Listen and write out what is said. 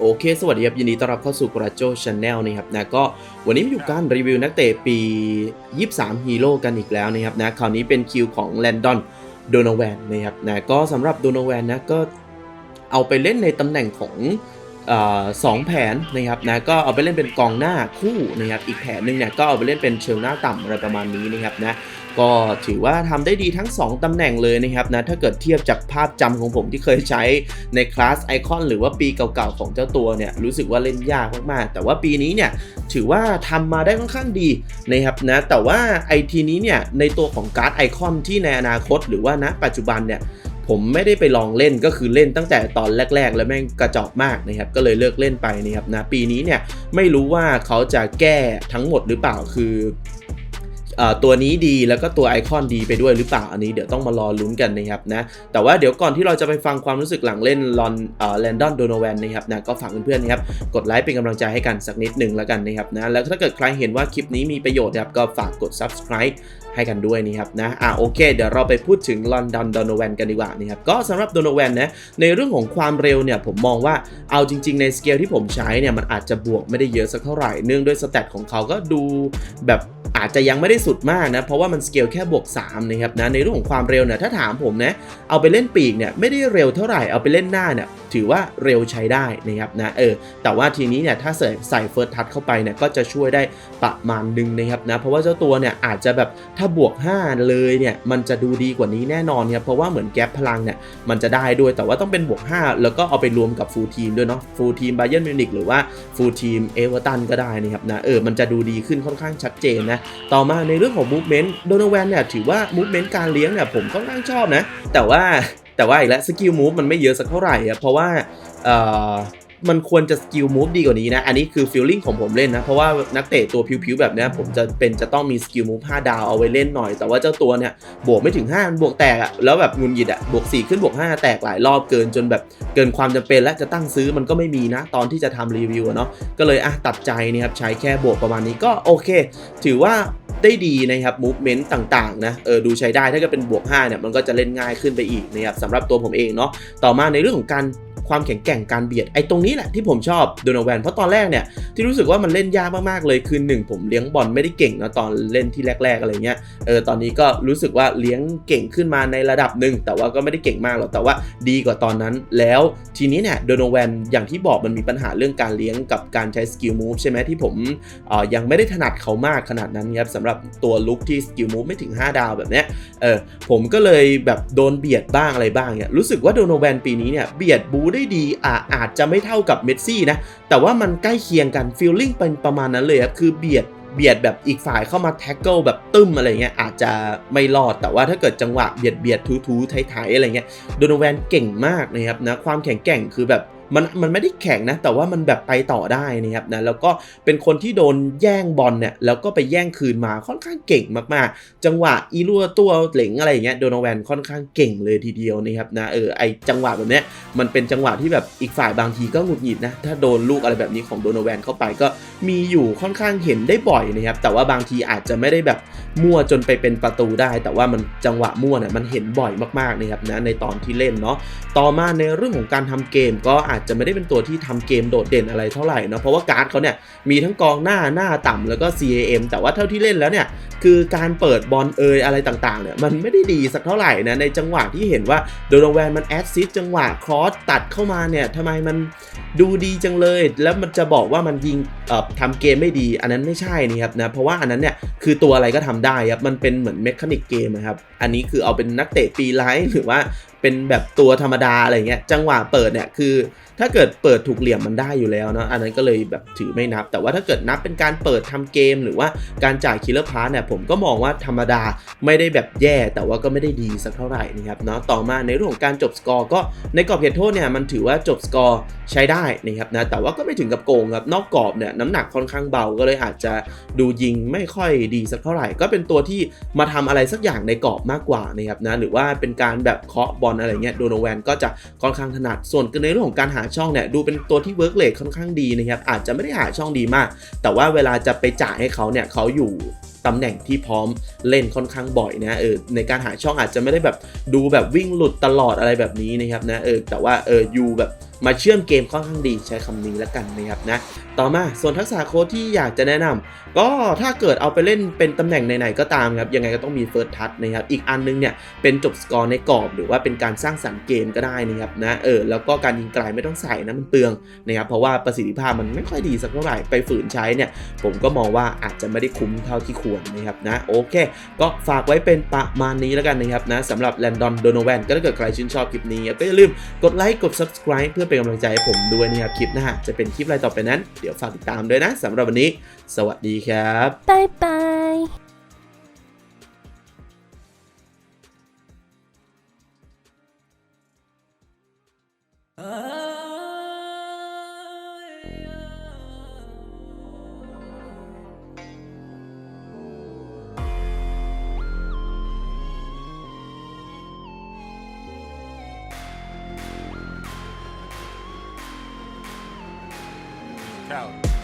โอเค สวัสดีครับ ยินดีต้อนรับเข้าสู่กราโจช n แนลนะครับนะก็วันนี้มาอยู่การรีวิวนักเตะปี 23 ฮีโร่กันอีกแล้วนะครับนะคราวนี้เป็นคิวของแลนดอนโดน v แวนนะครับนะก็สำหรับโดน v แวนนะก็เอาไปเล่นในตำแหน่งของ สองแผนนะครับนะก็เอาไปเล่นเป็นกองหน้าคู่นะครับอีกแผนหนึ่งเนี่ยก็เอาไปเล่นเป็นเชลหน้าต่ำอะไรประมาณนี้นะครับนะก็ถือว่าทำได้ดีทั้ง 2ตำแหน่งเลยนะครับนะถ้าเกิดเทียบจากภาพจำของผมที่เคยใช้ในคลาสไอคอนหรือว่าปีเก่าๆของเจ้าตัวเนี่ยรู้สึกว่าเล่นยากมากๆแต่ว่าปีนี้เนี่ยถือว่าทำมาได้ค่อนข้างดีนะครับนะแต่ว่าไอทีนี้เนี่ยในตัวของการ์ดไอคอนที่ในอนาคต หรือว่าณปัจจุบันเนี่ย ผมไม่ได้ไปลองเล่นก็คือเล่นตั้งแต่ตอนแรก ๆ แล้วแม่งกระจอกมากนะครับก็เลยเลิกเล่นไปนะครับนะปีนี้เนี่ยไม่รู้ว่าเขาจะแก้ทั้งหมดหรือเปล่าคือ ตัวนี้ดีแล้วก็ตัวไอคอนดีไปด้วยหรือเปล่าอันนี้เดี๋ยวต้องมารอลุ้นกันนะครับนะแต่ว่าเดี๋ยวก่อนที่เราจะไปฟังความรู้สึกหลังเล่นลอนเอ่อแลนดอนโดโนแวนนะครับนะก็ฝากเพื่อนๆนะครับกดไลค์เป็นกำลังใจให้กันสักนิดหนึ่งแล้วกันนะครับนะแล้วถ้าเกิดใครเห็นว่าคลิปนี้มีประโยชน์นะครับก็ฝากกด subscribe ให้กันด้วยนะครับนะอะโอเค เดี๋ยวเราไปพูดถึงลอนดอนโดนแวนกันดีกว่านะครับก็สำหรับโดนแวนนะในเรื่องของความเร็วเนี่ยผมมองว่าเอาจริง ๆ ในสเกลที่ผมใช้เนี่ยมันอาจจะบวกไม่ได้เยอะสักเท่าไหร่เนื่องด้วยสแตทของเขาก็ดูแบบอาจจะยังไม่ได้สุดมากนะ เพราะว่ามันสเกลแค่บวก3นะครับนะในเรื่องของความเร็วเนี่ยถ้าถามผมนะเอาไปเล่นปีกเนี่ยไม่ได้เร็วเท่าไหร่เอาไปเล่นหน้าเนี่ยถือว่าเร็วใช้ได้นะครับนะเออแต่ว่าทีนี้เนี่ยถ้าใส่ใส่เฟิร์สทัชเข้าไปเนี่ยก็จะช่วยได้ประมาณนึงนะครับนะเพราะว่าเจ้าตัวเนี่ยอาจจะแบบถ้าบวก 5 เลยเนี่ยมันจะดูดีกว่านี้แน่นอนครับเพราะว่าเหมือนแก๊ปพลังเนี่ยมันจะได้ด้วยแต่ว่าต้องเป็นบวก 5 แล้วก็เอาไปรวมกับฟูลทีมด้วยเนาะฟูลทีมไบเ e นมิวนิกหรือว่าฟูลทีมเอเวอร์ตันก็ได้นะครับนะเออมันจะดูดีขึ้นค่อนข้างชัดเจนนะต่อมาในเรื่องของมูฟเมนต์โดนแวนเนี่ยถือว่ามูฟเมนต์การเลี้ยงเนี่ยผมค่อนข้างชอบนะ แต่ว่าแต่ว่าอีกแล้วสกิลมูฟมันไม่เยอะสักเท่าไหร่ครับเพราะว่าเอ่อ มันควรจะสกิลมูฟดีกว่านี้นะ อันนี้คือฟีลลิ่งของผมเล่นนะ เพราะว่านักเตะตัวผิวๆแบบนี้ผมจะเป็นจะต้องมีสกิลมูฟ5ดาวเอาไว้เล่นหน่อย แต่ว่าเจ้าตัวเนี่ย บวกไม่ถึง 5 มันบวกแตกอะแล้วแบบงุนหยิดอะบวก 4 ขึ้นบวก 5 แตกหลายรอบเกินจนแบบเกินความจำเป็นและจะตั้งซื้อมันก็ไม่มีนะ ตอนที่จะทำรีวิวเนาะ ก็เลยอะตัดใจนะครับใช้แค่บวกประมาณนี้ก็โอเค ถือว่าได้ดีนะครับมูฟเมนต์ต่างๆนะเออดูใช้ได้ถ้าเกิดเป็นบวก5เนี่ยมันก็จะเล่นง่ายขึ้นไปอีกนะครับสำหรับตัวผมเองเนาะต่อมาในเรื่องของการ ความแข็งแกร่งการเบียดไอ้ตรงนี้แหละที่ผมชอบโดนแวนเพราะตอนแรกเนี่ยที่รู้สึกว่ามันเล่นยากมากๆเลยคือหนึ่งผมเลี้ยงบอลไม่ได้เก่งนะตอนเล่นที่แรก ๆอะไรเงี้ยเออตอนนี้ก็รู้สึกว่าเลี้ยงเก่งขึ้นมาในระดับหนึ่งแต่ว่าก็ไม่ได้เก่งมากหรอกแต่ว่าดีกว่าตอนนั้น แล้วทีนี้เนี่ยโดนแวนอย่างที่บอกมันมีปัญหาเรื่องการเลี้ยงกับการใช้สกิลมูฟใช่ไหมที่ผมออยังไม่ได้ถนัดเขามากขนาดนั้นครับสำหรับตัวลุกที่สกิลมูฟไม่ถึง 5 ดาวแบบเนี้ยเออผมก็เลยแบบโดนเบียดบ้างอะไรบ้างเนี่ยรู้สึกว่าโดนแวนปีนี้เนี่ยเบียดบูไได้ดีอ่าอาจจะไม่เท่ากับเมสซี่นะ แต่ว่ามันใกล้เคียงกันฟีลลิ่งเป็นประมาณนั้นเลยครับคือเบียดเบียดแบบอีกฝ่ายเข้ามาแท็กเกิลแบบตึ้มอะไรเงี้ยอาจจะไม่รอดแต่ว่าถ้าเกิดจังหวะเบียดเบียดทูทูไทยๆอะไรเงี้ยโดนแวนเก่งมากนะครับนะความแข็งแกร่งคือแบบ มันมันไม่ได้แข็งนะ แต่ว่ามันแบบไปต่อได้นะครับนะแล้วก็เป็นคนที่โดนแย่งบอลเนี่ยแล้วก็ไปแย่งคืนมาค่อนข้างเก่งมากๆ จังหวะอีรัวตัวเหลงอะไรอย่างเงี้ยโดนแวนค่อนข้างเก่งเลยทีเดียวนะครับนะเออไอจังหวะแบบเนี้ยมันเป็นจังหวะที่แบบอีกฝ่ายบางทีก็หงุดหงิดนะถ้าโดนลูกอะไรแบบนี้ของโดนแวนเข้าไปก็มีอยู่ค่อนข้างเห็นได้บ่อยนะครับแต่ว่าบางทีอาจจะไม่ได้แบบมั่วจนไปเป็นประตูได้ แต่ว่ามันจังหวะมั่วเนี่ยมันเห็นบ่อยมากๆนะครับนะในตอนที่เล่นเนาะต่อมาในเรื่องของการทำเกมก็อาจจะไม่ได้เป็นตัวที่ทำเกมโดดเด่นอะไรเท่าไหร่เนาะเพราะว่าการ์ดเขาเนี่ยมีทั้งกองหน้าหน้าต่ำแล้วก็ CAM แต่ว่าเท่าที่เล่นแล้วเนี่ยคือการเปิดบอลเอยอะไรต่างๆเนี่ยมันไม่ได้ดีสักเท่าไหร่นะในจังหวะที่เห็นว่าโดนแวนมันแอดซิสจังหวะครอสตัดเข้ามาเนี่ยทำไมมันดูดีจังเลย แล้วมันจะบอกว่ามันยิงเอ่อทำเกมไม่ดี อันนั้นไม่ใช่นี่ครับนะเพราะว่าอันนั้นเนี่ยคือตัวอะไรก็ทำได้ครับมันเป็นเหมือนเมคานิกเกมนะครับอันนี้คือเอาเป็นนักเตะปีไลท์หรือว่า เป็นแบบตัวธรรมดาอะไรเงี้ยจังหวะเปิดเนี่ยคือ ถ้าเกิดเปิดถูกเหลี่ยมมันได้อยู่แล้วเนาะอันนั้นก็เลยแบบถือไม่นับ แต่ว่าถ้าเกิดนับเป็นการเปิดทำเกม หรือว่าการจ่ายคิลเลอร์พาร์เนี่ยผมก็มองว่าธรรมดาไม่ได้แบบแย่แต่ว่าก็ไม่ได้ดีสักเท่าไหร่นะครับเนาะต่อมาในเรื่องของการจบสกอร์ก็ในกรอบเขตโทษเนี่ยมันถือว่าจบสกอร์ใช้ได้นะครับนะแต่ว่าก็ไม่ถึงกับโกงครับนอกกรอบเนี่ยน้ำหนักค่อนข้างเบาก็เลยอาจจะดูยิงไม่ค่อยดีสักเท่าไหร่ ก็เป็นตัวที่มาทำอะไรสักอย่างในกรอบมากกว่านะครับนะหรือว่าเป็นการแบบเคาะบอลอะไรเงี้ยโดโนแวนก็จะค่อนข้างถนัด ส่วนในเรื่องของการหาช่องเนี่ยดูเป็นตัวที่เวิร์กเลทค่อนข้างดีนะครับอาจจะไม่ได้หาช่องดีมาก แต่ว่าเวลาจะไปจ่ายให้เขาเนี่ยเขาอยู่ตำแหน่งที่พร้อมเล่นค่อนข้างบ่อยนะเออในการหาช่องอาจจะไม่ได้แบบดูแบบวิ่งหลุดตลอดอะไรแบบนี้นะครับนะเออแต่ว่าเอออยู่แบบ มาเชื่อมเกมค่อนข้างดีใช้คำนี้แล้วกันนะครับนะต่อมาส่วนทักษะโค้ดที่อยากจะแนะนำก็ถ้าเกิดเอาไปเล่นเป็นตำแหน่งไหนๆก็ตามครับยังไงก็ต้องมีเฟิร์สทัชนะครับอีกอันนึงเนี่ยเป็นจบสกอร์ในกรอบ หรือว่าเป็นการสร้างสรรค์เกมก็ได้นะครับนะเออแล้วก็การยิงไกลไม่ต้องใส่นะมันเปลืองนะครับเพราะว่าประสิทธิภาพมันไม่ค่อยดีสักเท่าไหร่ไปฝืนใช้เนี่ยผมก็มองว่าอาจจะไม่ได้คุ้มเท่าที่ควรนะครับนะโอเค ก็ฝากไว้เป็นประมาณนี้แล้วกันนะครับนะสำหรับแลนดอนโดโนแวนก็ถ้าเกิดใครชื่นชอบคลิปนี้ก็อย่าลืมกดไลค์กด subscribe เพื่อเป็นกำลังใจให้ผมด้วยนะครับคลิปหน้าจะเป็นคลิปอะไรต่อไปนั้น เดี๋ยวฝากติดตามด้วยนะสำหรับวันนี้ สวัสดีครับบ๊ายบาย out.